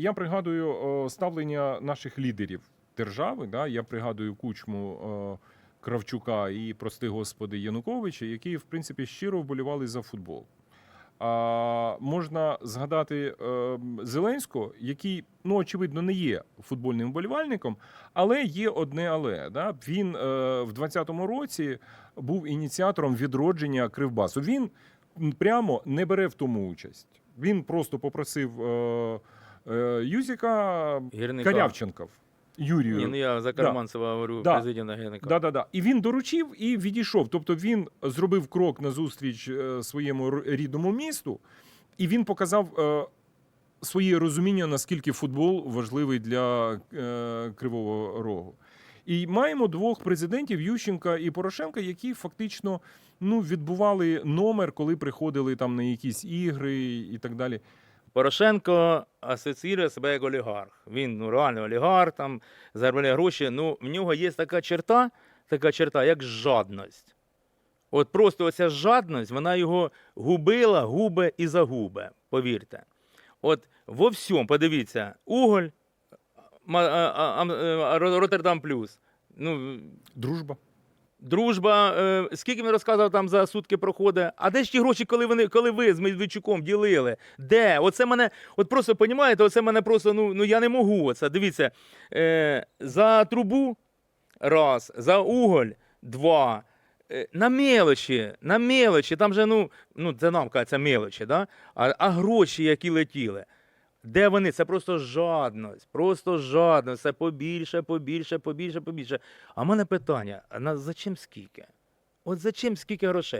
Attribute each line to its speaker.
Speaker 1: Я пригадую ставлення наших лідерів держави. Да? Я пригадую кучму Кравчука і, прости господи, Януковича, які, в принципі, щиро вболівали за футбол. А можна згадати е, Зеленського, який, ну, очевидно, не є футбольним вболівальником, але є одне але. Да? Він е, в 20-му році був ініціатором відродження Кривбасу. Він прямо не бере в тому участь. Він просто попросив е, Юзіка
Speaker 2: Гірника.
Speaker 1: Карявченков. Юрію.
Speaker 2: Ні, ну я за Карманцева говорю,
Speaker 1: Да.
Speaker 2: президента Генника.
Speaker 1: Да, да, да. І він доручив і відійшов. Тобто він зробив крок назустріч е, своєму рідному місту, і він показав е, своє розуміння, наскільки футбол важливий для е, Кривого Рогу. І маємо двох президентів Ющенка і Порошенка, які фактично ну, відбували номер, коли приходили там на якісь ігри і так далі.
Speaker 2: Порошенко асоціює себе як олігарх. Він ну, реально олігарх, там заробляє гроші. Ну, в нього є така черта, така черта, як жадність. От просто оця жадність, вона його губила, губе і загубе, повірте. От во всьому, подивіться, уголь, Роттердам Плюс. Ну,
Speaker 1: Дружба.
Speaker 2: Дружба, е, скільки він розказував там за сутки проходить. А де ж ті гроші, коли вони, коли ви з Медведчуком ділили? Де? Оце мене, от просто понімаєте, оце мене просто, ну, ну я не можу. Оце. Дивіться, е, за трубу раз, за уголь два. Е, На мелочі, на мелочі, там же, ну, ну це нам кажеться мелочі, да? а, а гроші, які летіли. Де вони? Це просто жадність, просто жадність. Це побільше, побільше, побільше, побільше. А в мене питання: а на зачем скільки? От зачем скільки грошей?